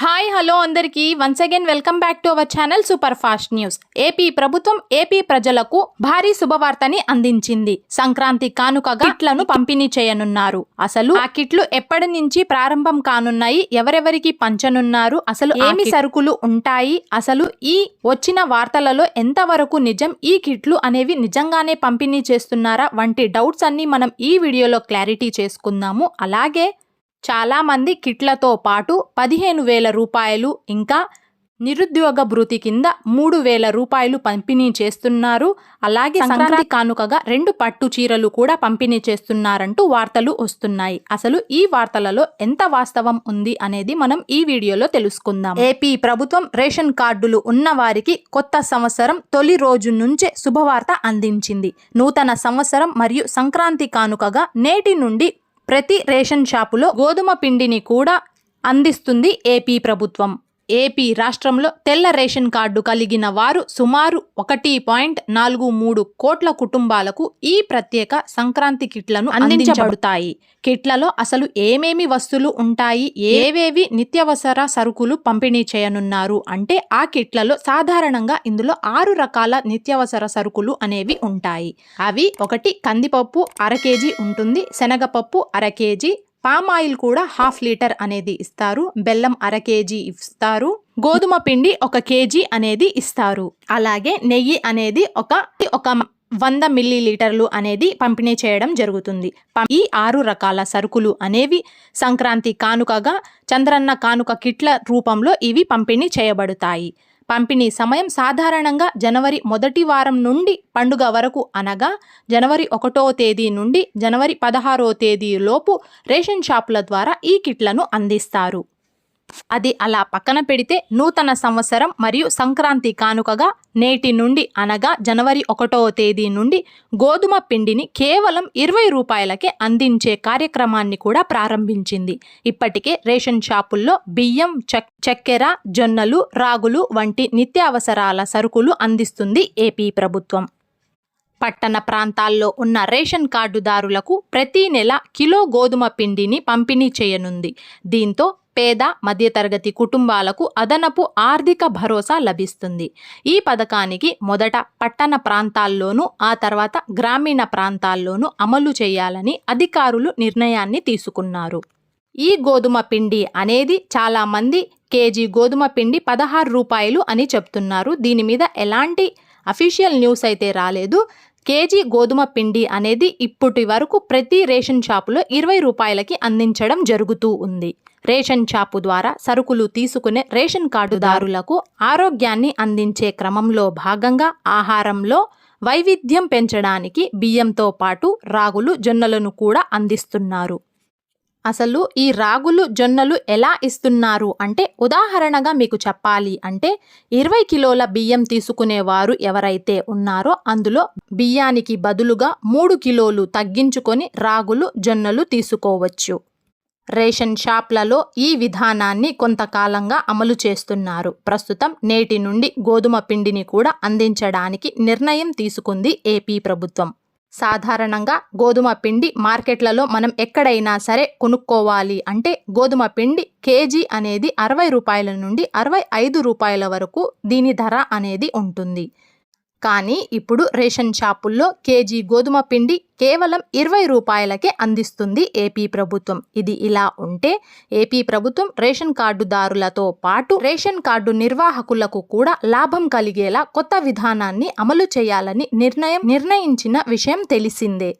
Hi hello అందరికీ. Once again welcome back to our channel super fast news AP ప్రభుత్వం AP ప్రజలకు భారీ శుభవార్తని అందించింది. సంక్రాంతి కానుకగా కిట్లను పంపిణీ చేయనున్నారు. అసలు ఆ కిట్లు ఎప్పటి నుంచి ప్రారంభం కానున్నాయి? ఎవరెవరికి పంచనున్నారు? అసలు ఏమి సరుకులు ఉంటాయి? అసలు ఈ వచ్చిన వార్తలలో ఎంతవరకు నిజం? ఈ కిట్లు అనేవి నిజంగానే పంపిణీ చేస్తున్నారా? వంటి డౌట్స్ అన్ని మనం ఈ వీడియోలో క్లారిటీ చేసుకుందాము. అలాగే చాలా మంది కిట్లతో పాటు పదిహేను వేల రూపాయలు ఇంకా నిరుద్యోగ భృతి కింద మూడు వేల రూపాయలు పంపిణీ చేస్తున్నారు. అలాగే సంక్రాంతి కానుకగా రెండు పట్టు చీరలు కూడా పంపిణీ చేస్తున్నారంటూ వార్తలు వస్తున్నాయి. అసలు ఈ వార్తలలో ఎంత వాస్తవం ఉంది అనేది మనం ఈ వీడియోలో తెలుసుకుందాం. ఏపీ ప్రభుత్వం రేషన్ కార్డులు ఉన్న వారికి కొత్త సంవత్సరం తొలి రోజు నుంచే శుభవార్త అందించింది. నూతన సంవత్సరం మరియు సంక్రాంతి కానుకగా నేటి నుండి ప్రతి రేషన్ షాపులో గోధుమ పిండిని కూడా అందిస్తుంది ఏపీ ప్రభుత్వం. ఏపీ రాష్ట్రంలో తెల్ల రేషన్ కార్డు కలిగిన వారు సుమారు ఒకటి పాయింట్ నాలుగు మూడు కోట్ల కుటుంబాలకు ఈ ప్రత్యేక సంక్రాంతి కిట్లను అందించబడతాయి. కిట్లలో అసలు ఏమేమి వస్తువులు ఉంటాయి? ఏవేవి నిత్యావసర సరుకులు పంపిణీ చేయనున్నారు? అంటే ఆ కిట్లలో సాధారణంగా ఇందులో ఆరు రకాల నిత్యావసర సరుకులు అనేవి ఉంటాయి. అవి ఒకటి కందిపప్పు అర కేజీ ఉంటుంది శనగపప్పు అర కేజీ పామ్ ఆయిల్ కూడా హాఫ్ లీటర్ అనేది ఇస్తారు. బెల్లం అర కేజీ ఇస్తారు. గోధుమ పిండి ఒక కేజీ అనేది ఇస్తారు. అలాగే నెయ్యి అనేది ఒక ఒక వంద మిల్లీ లీటర్లు అనేది పంపిణీ చేయడం జరుగుతుంది. ఈ ఆరు రకాల సరుకులు అనేవి సంక్రాంతి కానుకగా చంద్రన్న కానుక కిట్ల రూపంలో ఇవి పంపిణీ చేయబడతాయి. పంపిణీ సమయం సాధారణంగా జనవరి మొదటి వారం నుండి పండుగ వరకు అనగా జనవరి ఒకటో తేదీ నుండి జనవరి పదహారో తేదీ లోపు రేషన్ షాపుల ద్వారా ఈ కిట్లను అందిస్తారు. అది అలా పక్కన పెడితే నూతన సంవత్సరం మరియు సంక్రాంతి కానుకగా నేటి నుండి అనగా జనవరి ఒకటో తేదీ నుండి గోధుమ పిండిని కేవలం ఇరవై రూపాయలకే అందించే కార్యక్రమాన్ని కూడా ప్రారంభించింది. ఇప్పటికే రేషన్ షాపుల్లో బియ్యం చక్కెర జొన్నలు రాగులు వంటి నిత్యావసరాల సరుకులు అందిస్తుంది ఏపీ ప్రభుత్వం. పట్టణ ప్రాంతాల్లో ఉన్న రేషన్ కార్డుదారులకు ప్రతి నెల కిలో గోధుమ పిండిని పంపిణీ చేయనుంది. దీంతో పేద మధ్యతరగతి కుటుంబాలకు అదనపు ఆర్థిక భరోసా లభిస్తుంది. ఈ పథకానికి మొదట పట్టణ ప్రాంతాల్లోనూ ఆ తర్వాత గ్రామీణ ప్రాంతాల్లోనూ అమలు చేయాలని అధికారులు నిర్ణయాన్ని తీసుకున్నారు. ఈ గోధుమ పిండి అనేది చాలామంది కేజీ గోధుమ పిండి పదహారు రూపాయలు అని చెప్తున్నారు. దీని మీద ఎలాంటి అఫీషియల్ న్యూస్ అయితే రాలేదు. కేజీ గోధుమ పిండి అనేది ఇప్పటి వరకు ప్రతి రేషన్ షాపులో ఇరవై రూపాయలకి అందించడం జరుగుతూ ఉంది. రేషన్ షాపు ద్వారా సరుకులు తీసుకునే రేషన్ కార్డుదారులకు ఆరోగ్యాన్ని అందించే క్రమంలో భాగంగా ఆహారంలో వైవిధ్యం పెంచడానికి బియ్యంతో పాటు రాగులు జొన్నలను కూడా అందిస్తున్నారు. అసలు ఈ రాగులు జొన్నలు ఎలా ఇస్తున్నారు అంటే ఉదాహరణగా మీకు చెప్పాలి అంటే ఇరవై కిలోల బియ్యం తీసుకునేవారు ఎవరైతే ఉన్నారో అందులో బియ్యానికి బదులుగా మూడు కిలోలు తగ్గించుకొని రాగులు జొన్నలు తీసుకోవచ్చు. రేషన్ షాప్లలో ఈ విధానాన్ని కొంతకాలంగా అమలు చేస్తున్నారు. ప్రస్తుతం నేటి నుండి గోధుమ పిండిని కూడా అందించడానికి నిర్ణయం తీసుకుంది ఏపీ ప్రభుత్వం. సాధారణంగా గోధుమ పిండి మార్కెట్లలో మనం ఎక్కడైనా సరే కొనుక్కోవాలి అంటే గోధుమ పిండి కేజీ అనేది అరవై రూపాయల నుండి అరవై ఐదు రూపాయల వరకు దీని ధర అనేది ఉంటుంది. కానీ ఇప్పుడు రేషన్ షాపుల్లో కేజీ గోధుమ పిండి కేవలం ఇరవై రూపాయలకే అందిస్తుంది ఏపీ ప్రభుత్వం. ఇది ఇలా ఉంటే ఏపీ ప్రభుత్వం రేషన్ కార్డుదారులతో పాటు రేషన్ కార్డు నిర్వాహకులకు కూడా లాభం కలిగేలా కొత్త విధానాన్ని అమలు చేయాలని నిర్ణయం నిర్ణయించిన విషయం తెలిసిందే.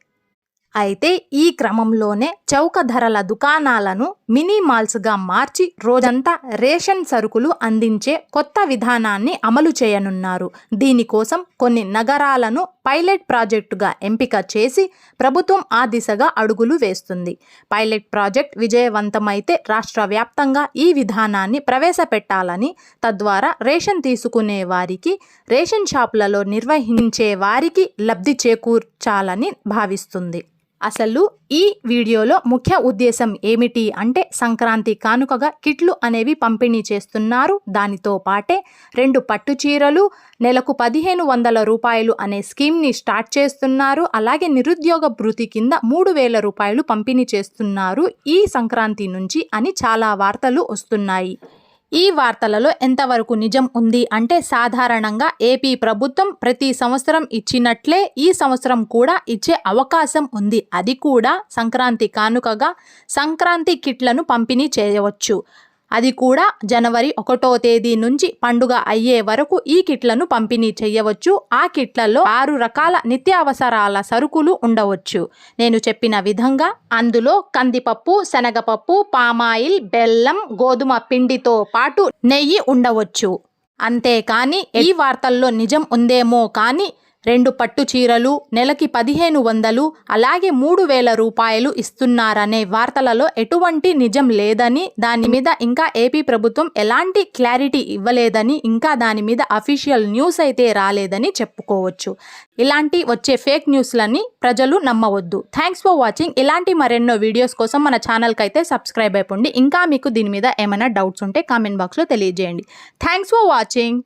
అయితే ఈ క్రమంలోనే చౌక ధరల దుకాణాలను మినీ మాల్స్గా మార్చి రోజంతా రేషన్ సరుకులు అందించే కొత్త విధానాన్ని అమలు చేయనున్నారు. దీనికోసం కొన్ని నగరాలను పైలట్ ప్రాజెక్టుగా ఎంపిక చేసి ప్రభుత్వం ఆ దిశగా అడుగులు వేస్తుంది. పైలట్ ప్రాజెక్ట్ విజయవంతమైతే రాష్ట్ర వ్యాప్తంగా ఈ విధానాన్ని ప్రవేశపెట్టాలని తద్వారా రేషన్ తీసుకునే వారికి రేషన్ షాపులలో నిర్వహించే వారికి లబ్ధి చేకూర్చాలని భావిస్తుంది. అసలు ఈ వీడియోలో ముఖ్య ఉద్దేశం ఏమిటి అంటే సంక్రాంతి కానుకగా కిట్లు అనేవి పంపిణీ చేస్తున్నారు. దానితో పాటే రెండు పట్టు చీరలు నెలకు పదిహేను వందల రూపాయలు అనే స్కీమ్ని స్టార్ట్ చేస్తున్నారు. అలాగే నిరుద్యోగ భృతి కింద మూడు వేల రూపాయలు పంపిణీ చేస్తున్నారు. ఈ సంక్రాంతి నుంచి అని చాలా వార్తలు వస్తున్నాయి. ఈ వార్తలలో ఎంతవరకు నిజం ఉంది అంటే సాధారణంగా ఏపీ ప్రభుత్వం ప్రతి సంవత్సరం ఇచ్చినట్లే ఈ సంవత్సరం కూడా ఇచ్చే అవకాశం ఉంది. అది కూడా సంక్రాంతి కానుకగా సంక్రాంతి కిట్లను పంపిణీ చేయవచ్చు. అది కూడా జనవరి ఒకటో తేదీ నుంచి పండుగ అయ్యే వరకు ఈ కిట్లను పంపిణీ చేయవచ్చు ఆ కిట్లలో ఆరు రకాల నిత్యావసరాల సరుకులు ఉండవచ్చు. నేను చెప్పిన విధంగా అందులో కందిపప్పు శనగపప్పు పామాయిల్ బెల్లం గోధుమ పిండితో పాటు నెయ్యి ఉండవచ్చు. అంతేకాని ఈ వార్తల్లో నిజం ఉందేమో కానీ రెండు పట్టు చీరలు నెలకి పదిహేను వందలు అలాగే మూడు వేల రూపాయలు ఇస్తున్నారనే వార్తలలో ఎటువంటి నిజం లేదని దాని మీద ఇంకా ఏపీ ప్రభుత్వం ఎలాంటి క్లారిటీ ఇవ్వలేదని ఇంకా దాని మీద అఫీషియల్ న్యూస్ అయితే రాలేదని చెప్పుకోవచ్చు. ఇలాంటి వచ్చే ఫేక్ న్యూస్లని ప్రజలు నమ్మవద్దు. Thanks for watching. ఇలాంటి మరెన్నో వీడియోస్ కోసం మన ఛానల్కి అయితే సబ్స్క్రైబ్ అయిపోండి. ఇంకా మీకు దీని మీద ఏమైనా డౌట్స్ ఉంటే కామెంట్ బాక్స్లో తెలియజేయండి. Thanks for watching.